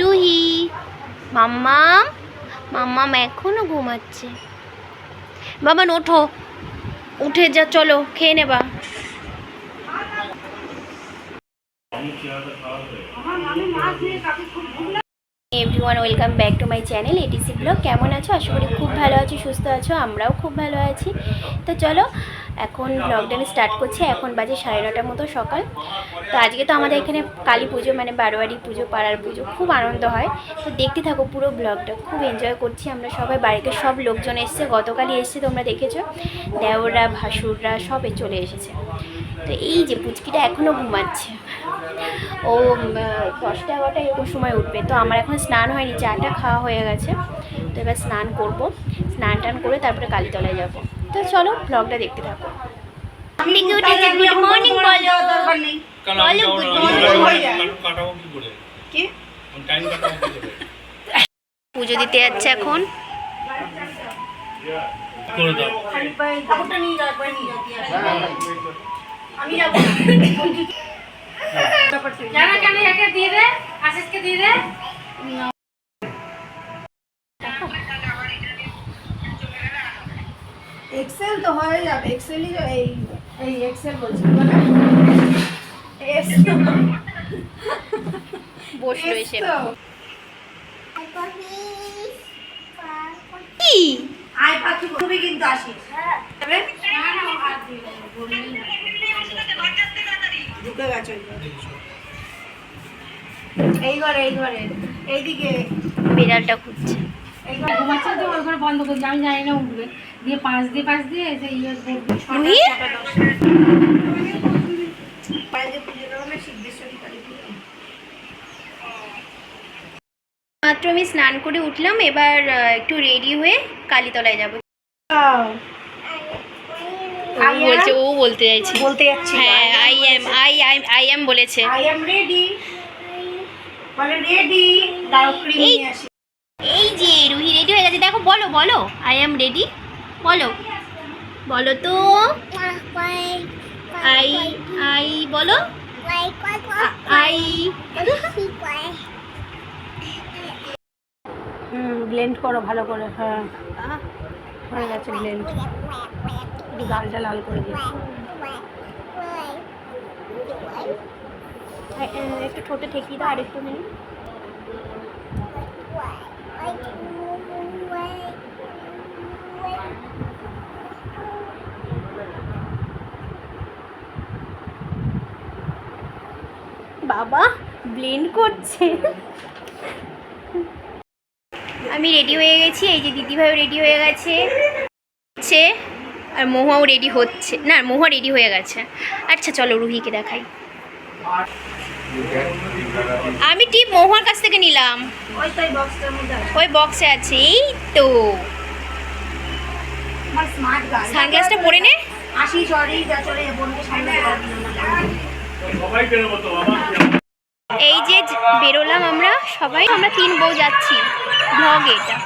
রুহি। মাম্মাম মাম্মাম এখনও ঘুমাচ্ছে। বাবা, ওঠো। উঠে যা, চলো, খেয়ে নেবা। Everyone welcome back to my channel E T C blog কেমন আছো? আশা করি খুব ভালো আছো, সুস্থ আছো, আমরাও খুব ভালো আছি। তো চলো এখন আমি স্টার্ট করছি, এখন বাজে সাড়ে নটার মতো সকাল। তো আজকে তো আমাদের এখানে কালী পুজো মানে বারোয়ারি পুজো, পাড়ার পুজো, খুব আনন্দ হয়। তো দেখতে থাকো পুরো ব্লগটা খুব এনজয় করছি আমরা সবাই, বাড়িতে সব লোকজন এসছে, গতকালই এসছে তোমরা দেখেছ। দেওররা, ভাসুররা সবে চলে এসেছে। তো এই যে পুচকিটা এখনও ঘুমাচ্ছে। ও দশটা এগারোটা এরকম সময় উঠবে। তো আমার এখন স্নান হয়নি, চাটা খাওয়া হয়ে গেছে। তো এবার স্নান করব। স্নান টান করে তারপরে কালীতলায় যাব। তো চলো ব্লগটা দেখতে থাকো। থেকে উঠেছে গুড মর্নিং বলো। বলো আমি good যাওয়ার morning। আগে হয়ে যায়। কারণ কাটাবো কি করে? কি? টাইম কাটাবো কি? করে পুজো দিতে যাচ্ছে এখন। করে দাও। কাপড়টা নিয়ে যাও, একবার নিয়ে যাও। আমি যাব জানা কেন একে দিয়ে দে আশিসকে দিয়ে দে। এক্সেল তো হয়ে যাবে এক্সেলই এই এই এক্সেল বলছি মানে তো। কি? আয় পাখি খুবই কিন্তু আসিস যাবে? ঢুকে গেছে ঘরে। এই ঘরে এই ঘরে। এইদিকে। বিড়ালটা খুঁজছে। ঘুমাচ্ছে তো ওই ঘরে বন্ধ করছি আমি জানি না উঠবে। দিয়ে পাশ দিয়ে ইয়ে মাত্র আমি স্নান করে উঠলাম এবার একটু রেডি হয়ে কালীতলায় যাব। বলছে ও বলতে চাইছে বলতে যাচ্ছি। হ্যাঁ I am I I I am বলেছে। আই এম রেডি বলে রেডি দাও ক্রিম নিয়ে আসি। হয়ে গেছে। দেখো, বলো বলো। আই এম রেডি বলো। বলো তো। আই আই বলো। আই ব্লেন্ড করো ভালো করে। হ্যাঁ। হয়ে গেছে ব্লেন্ড একটু গালটা লাল করে দিও। একটু ঠোঁটে ঠেকিয়ে দাও আর একটু নেই বাবা ব্লেন্ড করছে। আমি রেডি হয়ে গেছি, এই যে দিদিভাইও রেডি হয়ে গেছে। হচ্ছে, আর মহুয়াও রেডি হচ্ছে। না, মহুয়া রেডি হয়ে গেছে। আচ্ছা চলো রুহিকে দেখাই। আমি টিপ মহুয়ার কাছ থেকে নিলাম। ওই বক্সে আছে। এই তো। সানগ্লাসটা পরে নে। আসি বোনকে সামনে এই যে বেরোলাম আমরা সবাই। আমরা তিন বউ যাচ্ছি এটা।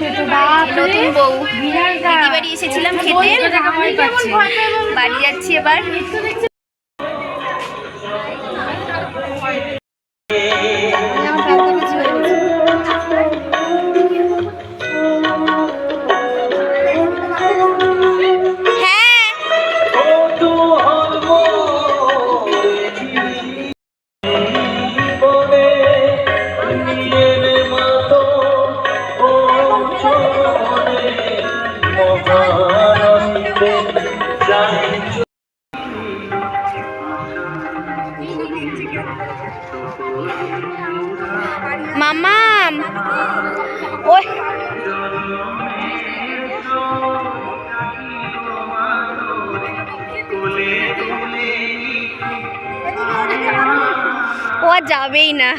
নতুন বউ। বাড়ি এসেছিলাম খেতে। বাড়ি যাচ্ছি এবার। ওই। ও যাবেই না।